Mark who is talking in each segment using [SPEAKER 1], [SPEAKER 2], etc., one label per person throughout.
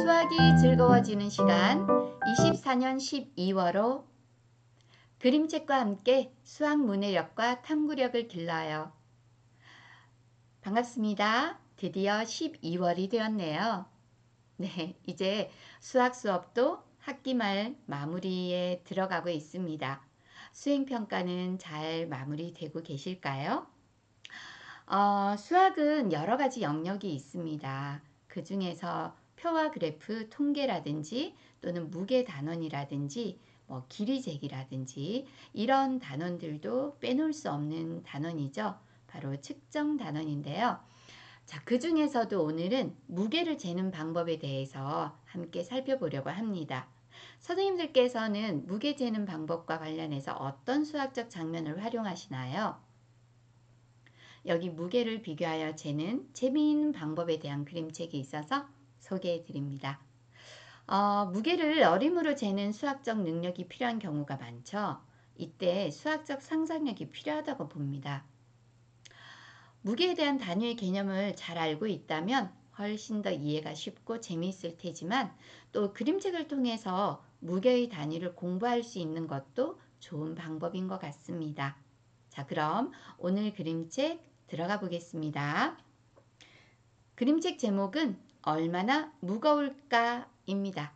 [SPEAKER 1] 수학이 즐거워지는 시간 24년 12월호 그림책과 함께 수학 문해력과 탐구력을 길러요. 반갑습니다. 드디어 12월이 되었네요. 네, 이제 수학 수업도 학기 말 마무리에 들어가고 있습니다. 수행평가는 잘 마무리되고 계실까요? 어, 수학은 여러 가지 영역이 있습니다. 그 중에서 표와 그래프, 통계라든지 또는 무게 단원이라든지 뭐 길이 재기라든지 이런 단원들도 빼놓을 수 없는 단원이죠. 바로 측정 단원인데요. 자, 그 중에서도 오늘은 무게를 재는 방법에 대해서 함께 살펴보려고 합니다. 선생님들께서는 무게 재는 방법과 관련해서 어떤 수학적 장면을 활용하시나요? 여기 무게를 비교하여 재는 재미있는 방법에 대한 그림책이 있어서 소개해 드립니다. 어, 무게를 어림으로 재는 수학적 능력이 필요한 경우가 많죠. 이때 수학적 상상력이 필요하다고 봅니다. 무게에 대한 단위의 개념을 잘 알고 있다면 훨씬 더 이해가 쉽고 재미있을 테지만 또 그림책을 통해서 무게의 단위를 공부할 수 있는 것도 좋은 방법인 것 같습니다. 자, 그럼 오늘 그림책 들어가 보겠습니다. 그림책 제목은 얼마나 무거울까입니다.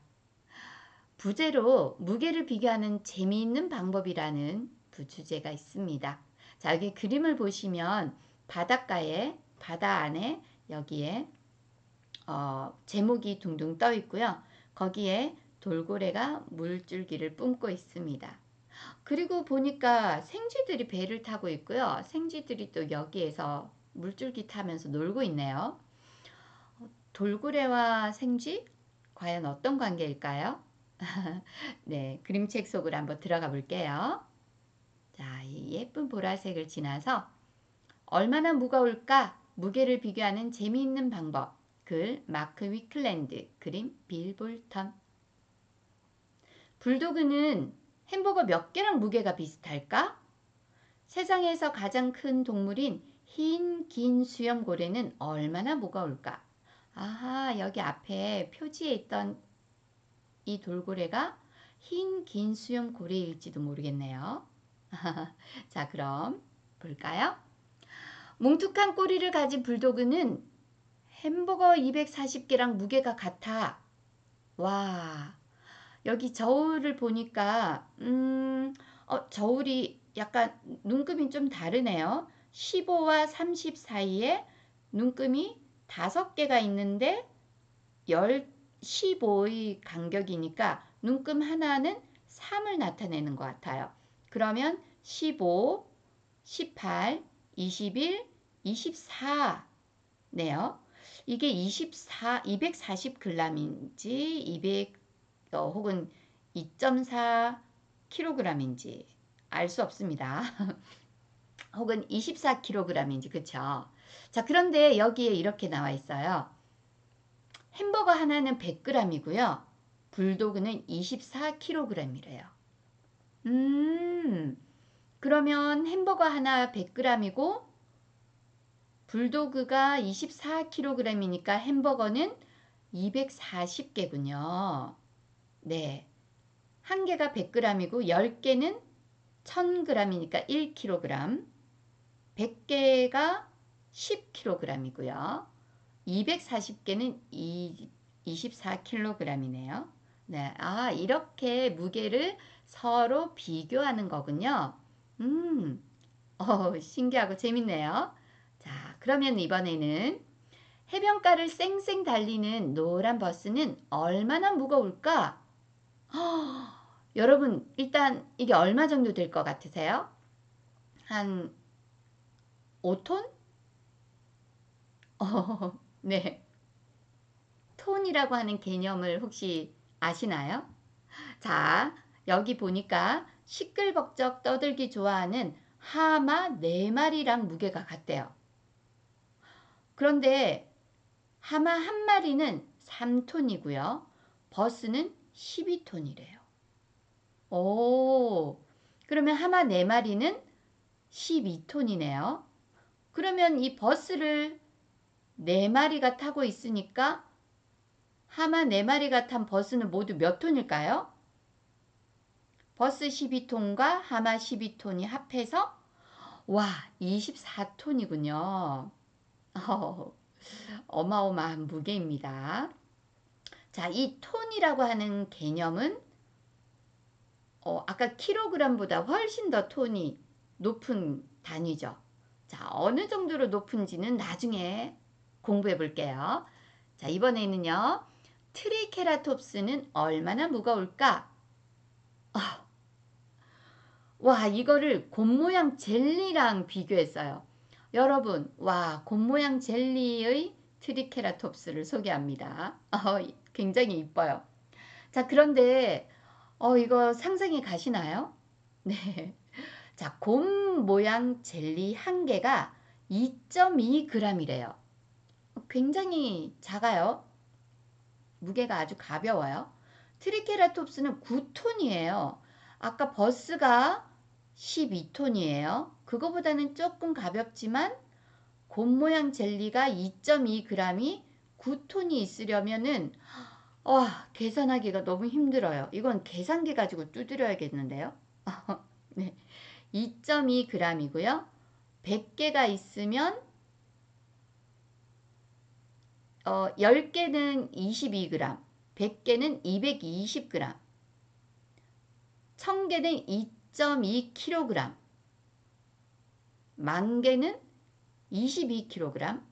[SPEAKER 1] 부제로 무게를 비교하는 재미있는 방법이라는 부주제가 있습니다. 자, 여기 그림을 보시면 바닷가에 바다 안에 여기에 어, 제목이 둥둥 떠 있고요. 거기에 돌고래가 물줄기를 뿜고 있습니다. 그리고 보니까 생쥐들이 배를 타고 있고요. 생쥐들이 또 여기에서 물줄기 타면서 놀고 있네요. 돌고래와 생쥐? 과연 어떤 관계일까요? 네, 그림책 속으로 한번 들어가 볼게요. 자, 이 예쁜 보라색을 지나서 얼마나 무거울까? 무게를 비교하는 재미있는 방법. 글 마크 위클랜드, 그림 빌 볼턴. 불도그는 햄버거 몇 개랑 무게가 비슷할까? 세상에서 가장 큰 동물인 흰 긴 수염고래는 얼마나 무거울까? 아하, 여기 앞에 표지에 있던 이 돌고래가 흰 긴 수염 고래일지도 모르겠네요. 자, 그럼 볼까요? 뭉툭한 꼬리를 가진 불도그는 햄버거 240개랑 무게가 같아. 와, 여기 저울을 보니까 음, 어, 저울이 약간 눈금이 좀 다르네요. 15와 30 사이에 눈금이 5개가 있는데 10, 15의 간격이니까 눈금 하나는 3을 나타내는 것 같아요. 그러면 15, 18, 21, 24네요. 이게 24, 240g인지 200 어, 혹은 2.4kg인지 알 수 없습니다. 혹은 24kg인지 그쵸? 자 그런데 여기에 이렇게 나와 있어요. 햄버거 하나는 100g이고요. 불도그는 24kg이래요. 음 그러면 햄버거 하나 100g이고 불도그가 24kg이니까 햄버거는 240개군요. 네. 한 개가 100g이고 10개는 1000g이니까 1kg. 100개가 10kg이고요. 240개는 24kg이네요. 네. 아, 이렇게 무게를 서로 비교하는 거군요. 음. 어, 신기하고 재밌네요. 자, 그러면 이번에는 해변가를 쌩쌩 달리는 노란 버스는 얼마나 무거울까? 여러분 일단 이게 얼마 정도 될 것 같으세요? 한 5톤? 어, 네. 톤이라고 하는 개념을 혹시 아시나요? 자, 여기 보니까 시끌벅적 떠들기 좋아하는 하마 4마리랑 무게가 같대요. 그런데 하마 한 마리는 3톤이고요. 버스는 12톤이래요. 오, 그러면 하마 4마리는 12톤이네요. 그러면 이 버스를 4마리가 타고 있으니까 하마 4마리가 탄 버스는 모두 몇 톤일까요? 버스 12톤과 하마 12톤이 합해서 와 24톤이군요. 어, 어마어마한 무게입니다. 자, 이 톤이라고 하는 개념은 어, 아까 킬로그램보다 훨씬 더 톤이 높은 단위죠. 자, 어느 정도로 높은지는 나중에 공부해 볼게요. 자, 이번에는요. 트리케라톱스는 얼마나 무거울까? 아, 와, 이거를 곰 모양 젤리랑 비교했어요. 여러분, 와, 곰 모양 젤리의 트리케라톱스를 소개합니다. 어, 굉장히 이뻐요. 자, 그런데 어, 이거 상상이 가시나요? 네. 자, 곰 모양 젤리 한 개가 2.2g이래요. 굉장히 작아요. 무게가 아주 가벼워요. 트리케라톱스는 9톤이에요. 아까 버스가 12톤이에요. 그거보다는 조금 가볍지만 곰 모양 젤리가 2.2g이 9톤이 있으려면은 와 계산하기가 너무 힘들어요. 이건 계산기 가지고 두드려야겠는데요. 네. 2.2g이고요. 100개가 있으면 어, 10개는 22g, 100개는 220g, 1000개는 2.2kg, 만 개는 22kg,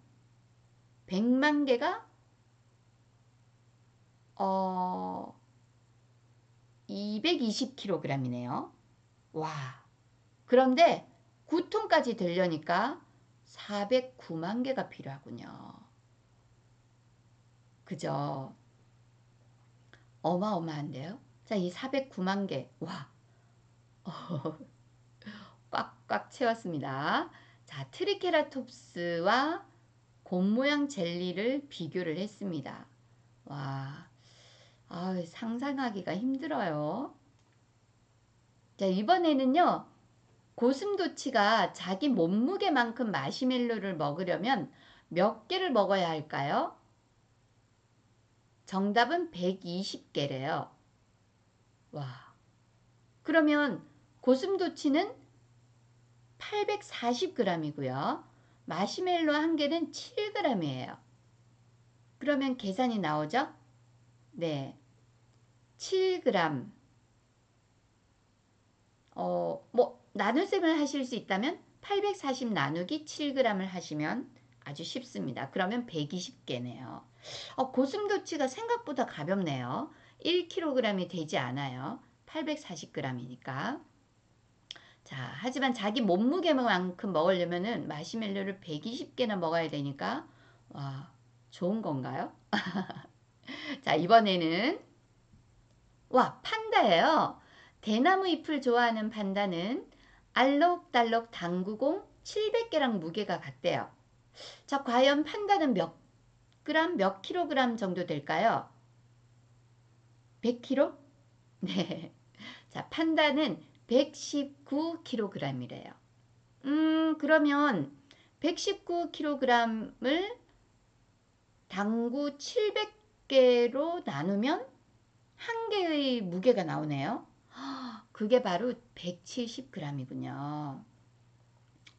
[SPEAKER 1] 100만 개가 어, 220kg이네요. 와. 그런데 9톤까지 되려니까 409만 개가 필요하군요. 그죠? 어마어마한데요? 자, 이 409만 개. 와. 꽉꽉 채웠습니다. 자, 트리케라톱스와 곰 모양 젤리를 비교를 했습니다. 와. 아, 상상하기가 힘들어요. 자, 이번에는요. 고슴도치가 자기 몸무게만큼 마시멜로를 먹으려면 몇 개를 먹어야 할까요? 정답은 120개래요. 와. 그러면 고슴도치는 840g이고요. 마시멜로 한 개는 7g이에요. 그러면 계산이 나오죠? 네. 7g. 어, 뭐, 나눗셈을 하실 수 있다면 840 나누기 7g을 하시면 아주 쉽습니다. 그러면 120개네요. 어, 고슴도치가 생각보다 가볍네요. 1kg이 되지 않아요. 840g이니까. 자, 하지만 자기 몸무게만큼 먹으려면은 마시멜로를 120개나 먹어야 되니까 와, 좋은 건가요? 자, 이번에는 와, 판다예요. 대나무 잎을 좋아하는 판다는 알록달록 당구공 700개랑 무게가 같대요. 자, 과연 판다는 몇 그램, 몇 킬로그램 정도 될까요? 100kg? 네. 자, 판다는 119kg이래요. 음, 그러면 119kg을 당구 700개로 나누면 한 개의 무게가 나오네요. 그게 바로 170g이군요.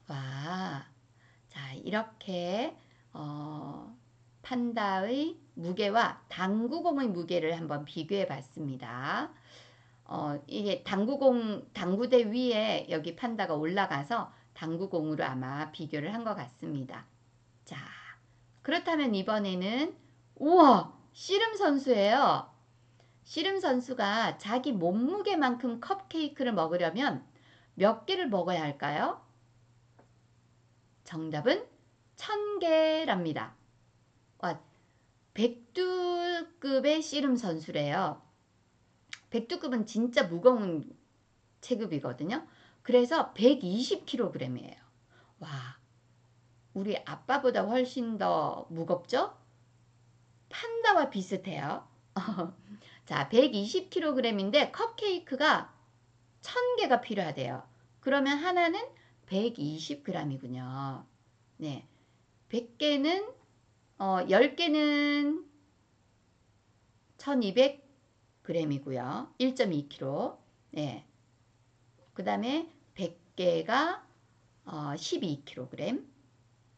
[SPEAKER 1] 와, 자 이렇게 어, 판다의 무게와 당구공의 무게를 한번 비교해 봤습니다. 어, 이게 당구공, 당구대 위에 여기 판다가 올라가서 당구공으로 아마 비교를 한 것 같습니다. 자, 그렇다면 이번에는 우와 씨름 선수예요. 씨름 선수가 자기 몸무게만큼 컵케이크를 먹으려면 몇 개를 먹어야 할까요? 정답은 천개랍니다 와, 백두급의 씨름 선수래요. 백두급은 진짜 무거운 체급이거든요. 그래서 120kg이에요. 와, 우리 아빠보다 훨씬 더 무겁죠? 판다와 비슷해요. 자, 120kg인데 컵케이크가 1000개가 필요하대요. 그러면 하나는 120g이군요. 네. 100개는 어, 10개는 1200g이고요. 1.2kg. 네. 그 다음에 100개가 어, 12kg.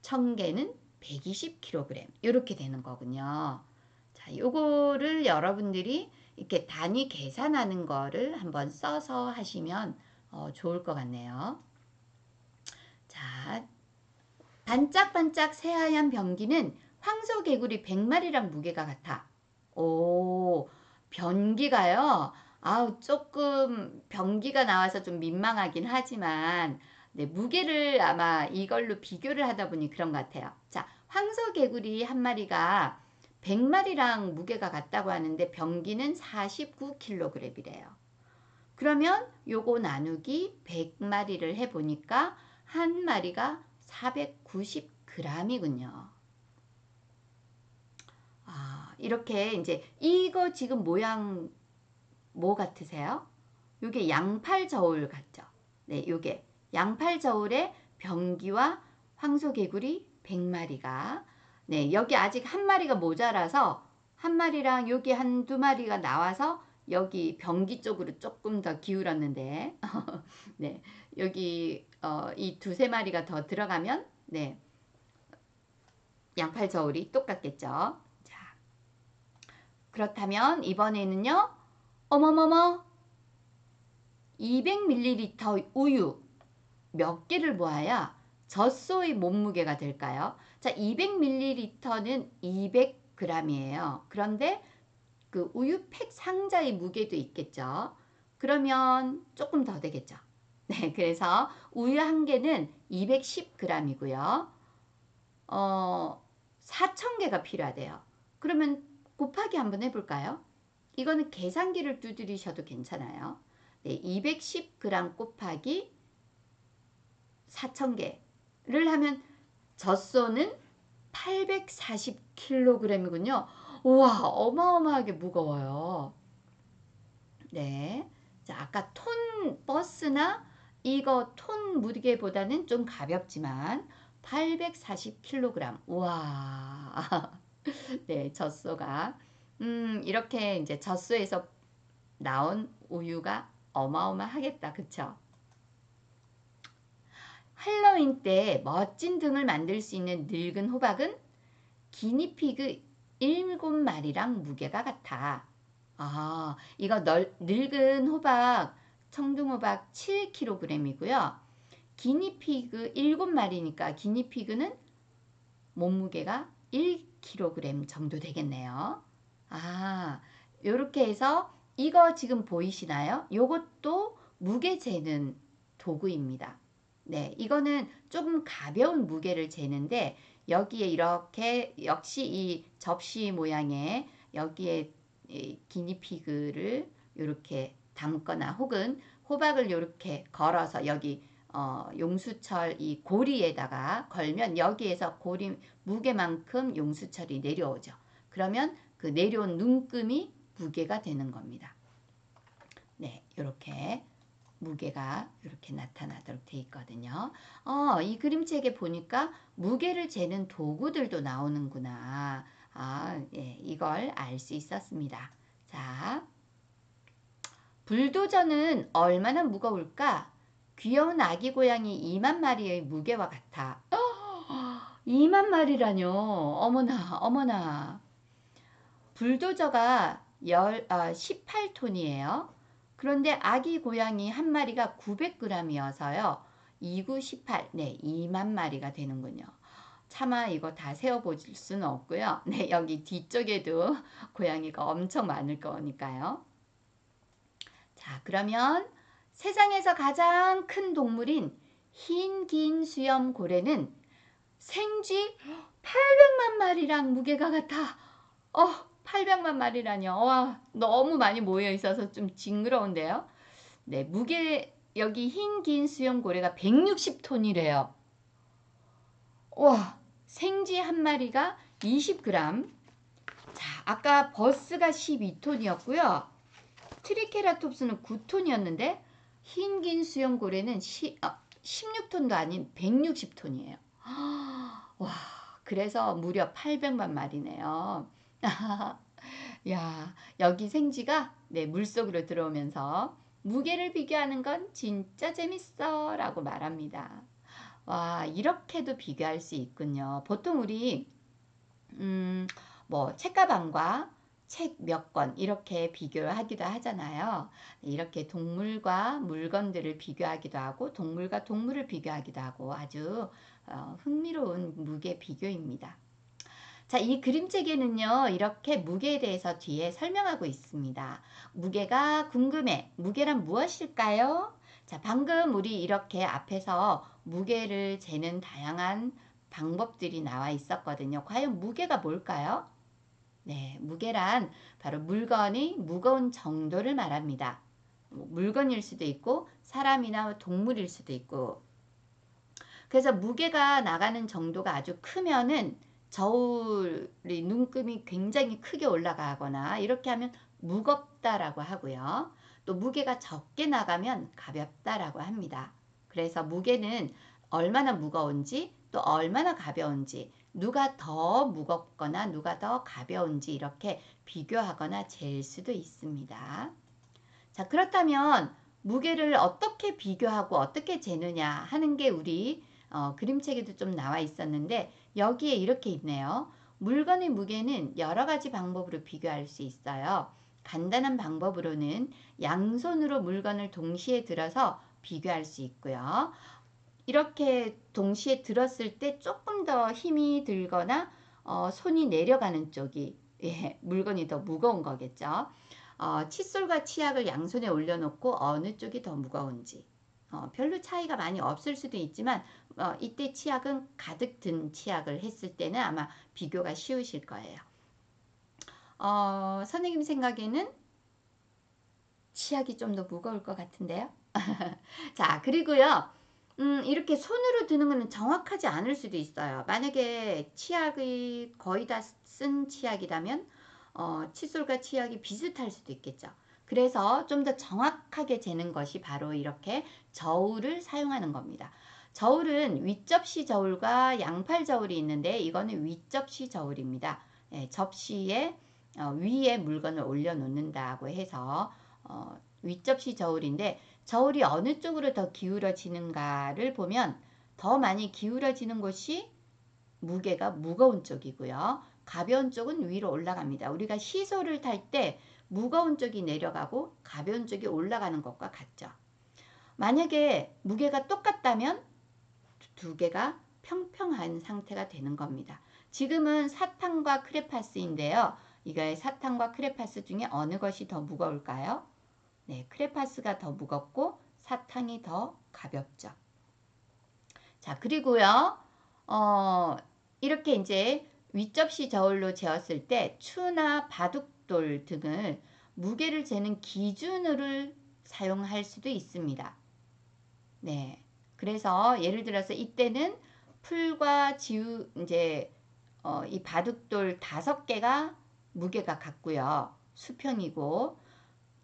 [SPEAKER 1] 1000개는 120kg. 이렇게 되는 거군요. 자, 요거를 여러분들이 이렇게 단위 계산하는 거를 한번 써서 하시면 어, 좋을 것 같네요. 자, 반짝반짝 새하얀 변기는 황소 개구리 100마리랑 무게가 같아. 오, 변기가요. 아우, 조금 변기가 나와서 좀 민망하긴 하지만, 네, 무게를 아마 이걸로 비교를 하다 보니 그런 것 같아요. 자, 황소 개구리 한 마리가 100마리랑 무게가 같다고 하는데 변기는 49kg이래요. 그러면 요거 나누기 100마리를 해보니까 한 마리가 490g이군요. 아, 이렇게 이제 이거 지금 모양 뭐 같으세요? 요게 양팔 저울 같죠? 네, 요게 양팔 저울에 변기와 황소개구리 100마리가 네, 여기 아직 한 마리가 모자라서 한 마리랑 여기 한 두 마리가 나와서 여기 변기 쪽으로 조금 더 기울었는데 네, 여기 어, 이 두세 마리가 더 들어가면 네, 양팔 저울이 똑같겠죠. 자, 그렇다면 이번에는요. 어머머머 200ml 우유 몇 개를 모아야 젖소의 몸무게가 될까요? 자, 200ml는 200g이에요. 그런데 그 우유팩 상자의 무게도 있겠죠. 그러면 조금 더 되겠죠. 네, 그래서 우유 한 개는 210g이고요. 어, 4,000개가 필요하대요. 그러면 곱하기 한번 해볼까요? 이거는 계산기를 두드리셔도 괜찮아요. 네, 210g 곱하기 4,000개를 하면 젖소는 840kg이군요. 우와, 어마어마하게 무거워요. 네. 자, 아까 톤 버스나 이거 톤 무게보다는 좀 가볍지만 840kg. 우와. 네, 젖소가. 음, 이렇게 이제 젖소에서 나온 우유가 어마어마하겠다. 그쵸? 할로윈 때 멋진 등을 만들 수 있는 늙은 호박은 기니피그 7마리랑 무게가 같아. 아, 이거 널, 늙은 호박, 청둥호박 7kg이고요. 기니피그 7마리니까 기니피그는 몸무게가 1kg 정도 되겠네요. 아, 요렇게 해서 이거 지금 보이시나요? 요것도 무게 재는 도구입니다. 네, 이거는 조금 가벼운 무게를 재는데 여기에 이렇게 역시 이 접시 모양의 여기에 기니피그를 이렇게 담거나 혹은 호박을 이렇게 걸어서 여기 어, 용수철 이 고리에다가 걸면 여기에서 고리 무게만큼 용수철이 내려오죠. 그러면 그 내려온 눈금이 무게가 되는 겁니다. 네, 이렇게 무게가 이렇게 나타나도록 되어 있거든요. 어, 이 그림책에 보니까 무게를 재는 도구들도 나오는구나. 아, 예, 이걸 알 수 있었습니다. 자, 불도저는 얼마나 무거울까? 귀여운 아기 고양이 2만 마리의 무게와 같아. 어, 2만 마리라뇨. 어머나, 어머나. 불도저가 열, 아, 18톤이에요. 그런데 아기 고양이 한 마리가 900g이어서요. 29, 18, 네, 2만 마리가 되는군요. 차마 이거 다 세어보실 수는 없고요. 네, 여기 뒤쪽에도 고양이가 엄청 많을 거니까요. 자, 그러면 세상에서 가장 큰 동물인 흰 긴 수염 고래는 생쥐 800만 마리랑 무게가 같아. 어, 800만 마리라뇨. 와, 너무 많이 모여 있어서 좀 징그러운데요. 네, 무게 여기 흰 긴 수염 고래가 160톤이래요. 와, 생쥐 한 마리가 20g. 자, 아까 버스가 12톤이었고요. 트리케라톱스는 9톤이었는데 흰 긴 수염 고래는 시, 어, 16톤도 아닌 160톤이에요. 와, 그래서 무려 800만 마리네요. 야, 여기 생쥐가 네, 물속으로 들어오면서 무게를 비교하는 건 진짜 재밌어 라고 말합니다. 와, 이렇게도 비교할 수 있군요. 보통 우리 음, 뭐 책가방과 책 몇 권 이렇게 비교를 하기도 하잖아요. 이렇게 동물과 물건들을 비교하기도 하고 동물과 동물을 비교하기도 하고 아주 어, 흥미로운 무게 비교입니다. 자, 이 그림책에는요, 이렇게 무게에 대해서 뒤에 설명하고 있습니다. 무게가 궁금해. 무게란 무엇일까요? 자, 방금 우리 이렇게 앞에서 무게를 재는 다양한 방법들이 나와 있었거든요. 과연 무게가 뭘까요? 네, 무게란 바로 물건의 무거운 정도를 말합니다. 뭐 물건일 수도 있고 사람이나 동물일 수도 있고 그래서 무게가 나가는 정도가 아주 크면은 저울이 눈금이 굉장히 크게 올라가거나 이렇게 하면 무겁다라고 하고요. 또 무게가 적게 나가면 가볍다라고 합니다. 그래서 무게는 얼마나 무거운지 또 얼마나 가벼운지 누가 더 무겁거나 누가 더 가벼운지 이렇게 비교하거나 잴 수도 있습니다. 자, 그렇다면 무게를 어떻게 비교하고 어떻게 재느냐 하는 게 우리 어, 그림책에도 좀 나와 있었는데 여기에 이렇게 있네요. 물건의 무게는 여러 가지 방법으로 비교할 수 있어요. 간단한 방법으로는 양손으로 물건을 동시에 들어서 비교할 수 있고요. 이렇게 동시에 들었을 때 조금 더 힘이 들거나 어, 손이 내려가는 쪽이 예, 물건이 더 무거운 거겠죠. 어, 칫솔과 치약을 양손에 올려놓고 어느 쪽이 더 무거운지 어, 별로 차이가 많이 없을 수도 있지만 어, 이때 치약은 가득 든 치약을 했을 때는 아마 비교가 쉬우실 거예요. 어, 선생님 생각에는 치약이 좀 더 무거울 것 같은데요. 자, 그리고요. 음, 이렇게 손으로 드는 거는 정확하지 않을 수도 있어요. 만약에 치약이 거의 다 쓴 치약이라면 어, 칫솔과 치약이 비슷할 수도 있겠죠. 그래서 좀 더 정확하게 재는 것이 바로 이렇게 저울을 사용하는 겁니다. 저울은 윗접시 저울과 양팔 저울이 있는데 이거는 윗접시 저울입니다. 예, 접시에 어, 위에 물건을 올려놓는다고 해서 어, 윗접시 저울인데 저울이 어느 쪽으로 더 기울어지는가를 보면 더 많이 기울어지는 곳이 무게가 무거운 쪽이고요. 가벼운 쪽은 위로 올라갑니다. 우리가 시소를 탈 때 무거운 쪽이 내려가고 가벼운 쪽이 올라가는 것과 같죠. 만약에 무게가 똑같다면 두 개가 평평한 상태가 되는 겁니다. 지금은 사탕과 크레파스인데요. 이거의 사탕과 크레파스 중에 어느 것이 더 무거울까요? 네, 크레파스가 더 무겁고 사탕이 더 가볍죠. 자, 그리고요. 어, 이렇게 이제 윗접시 저울로 재었을 때 추나 바둑돌 등을 무게를 재는 기준으로 사용할 수도 있습니다. 네. 그래서 예를 들어서 이때는 풀과 지우 이제 어, 이 바둑돌 다섯 개가 무게가 같고요. 수평이고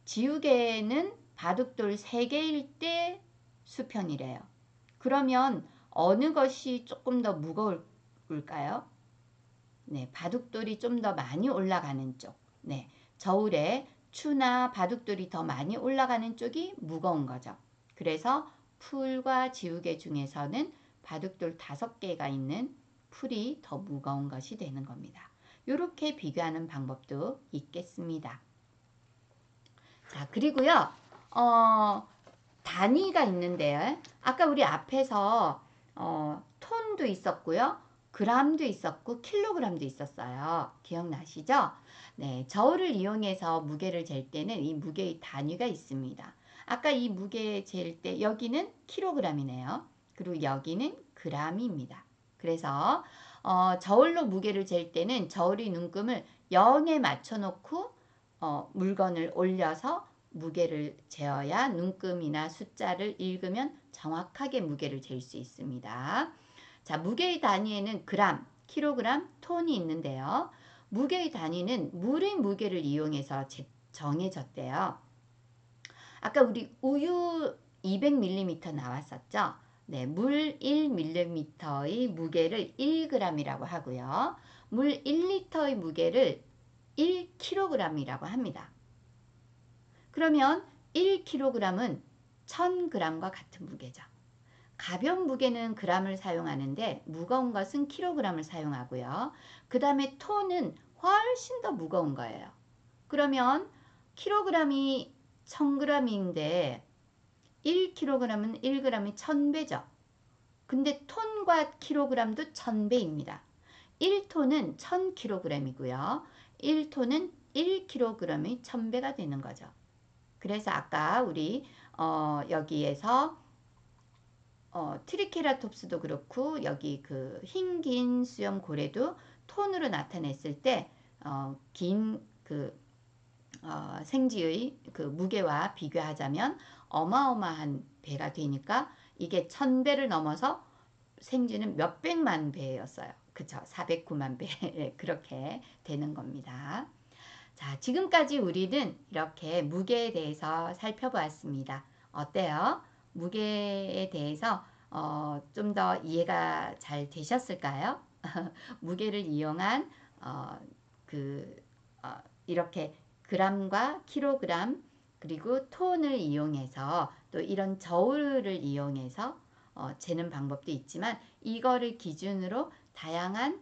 [SPEAKER 1] 지우개는 바둑돌 3개일 때 수평이래요. 그러면 어느 것이 조금 더 무거울까요? 네, 바둑돌이 좀 더 많이 올라가는 쪽. 네, 저울에 추나 바둑돌이 더 많이 올라가는 쪽이 무거운 거죠. 그래서 풀과 지우개 중에서는 바둑돌 다섯 개가 있는 풀이 더 무거운 것이 되는 겁니다. 이렇게 비교하는 방법도 있겠습니다. 자, 그리고요, 어, 단위가 있는데요. 아까 우리 앞에서, 어, 톤도 있었고요. 그람도 있었고, 킬로그램도 있었어요. 기억나시죠? 네, 저울을 이용해서 무게를 잴 때는 이 무게의 단위가 있습니다. 아까 이 무게 잴 때 여기는 킬로그램이네요. 그리고 여기는 그람입니다. 그래서 어, 저울로 무게를 잴 때는 저울이 눈금을 0에 맞춰 놓고 어, 물건을 올려서 무게를 재어야 눈금이나 숫자를 읽으면 정확하게 무게를 잴 수 있습니다. 자, 무게의 단위에는 그람, 킬로그램, 톤이 있는데요. 무게의 단위는 물의 무게를 이용해서 정해졌대요. 아까 우리 우유 200ml 나왔었죠? 네, 물 1ml의 무게를 1g이라고 하고요. 물 1리터의 무게를 1kg이라고 합니다. 그러면 1kg은 1000g과 같은 무게죠. 가벼운 무게는 g을 사용하는데 무거운 것은 kg을 사용하고요. 그 다음에 톤은 훨씬 더 무거운 거예요. 그러면 kg이 1000g인데 1kg은 1g이 1000배죠. 근데 톤과 kg도 1000배입니다. 1톤은 1000kg이고요. 1톤은 1kg이 1000배가 되는 거죠. 그래서 아까 우리 어, 여기에서 어, 트리케라톱스도 그렇고 여기 그 흰 긴 수염 고래도 톤으로 나타냈을 때 어, 긴그 어, 생지의 그 무게와 비교하자면 어마어마한 배가 되니까 이게 천배를 넘어서 생쥐는 몇백만 배였어요. 그쵸? 409만 배 그렇게 되는 겁니다. 자, 지금까지 우리는 이렇게 무게에 대해서 살펴보았습니다. 어때요? 무게에 대해서 어, 좀 더 이해가 잘 되셨을까요? 무게를 이용한 어, 그 어, 이렇게 그람과 킬로그램 그리고 톤을 이용해서 또 이런 저울을 이용해서 어, 재는 방법도 있지만 이거를 기준으로 다양한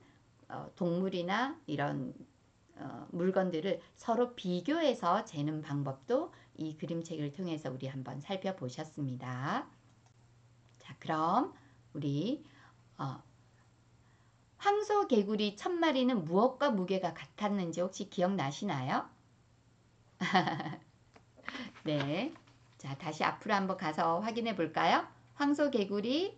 [SPEAKER 1] 어, 동물이나 이런 어, 물건들을 서로 비교해서 재는 방법도 이 그림책을 통해서 우리 한번 살펴보셨습니다. 자, 그럼 우리 어, 황소 개구리 천 마리는 무엇과 무게가 같았는지 혹시 기억나시나요? 네. 자, 다시 앞으로 한번 가서 확인해 볼까요? 황소 개구리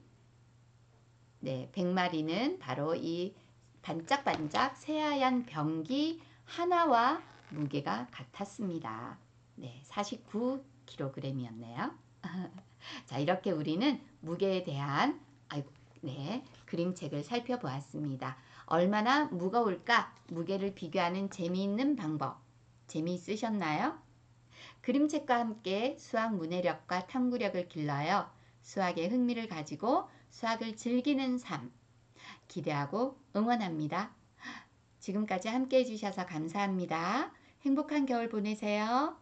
[SPEAKER 1] 네, 100마리는 바로 이 반짝반짝 새하얀 병기 하나와 무게가 같았습니다. 네, 49kg이었네요. 자, 이렇게 우리는 무게에 대한 아이고, 네, 그림책을 살펴보았습니다. 얼마나 무거울까? 무게를 비교하는 재미있는 방법. 재미있으셨나요? 그림책과 함께 수학 문해력과 탐구력을 길러요. 수학에 흥미를 가지고 수학을 즐기는 삶. 기대하고 응원합니다. 지금까지 함께 해 주셔서 감사합니다. 행복한 겨울 보내세요.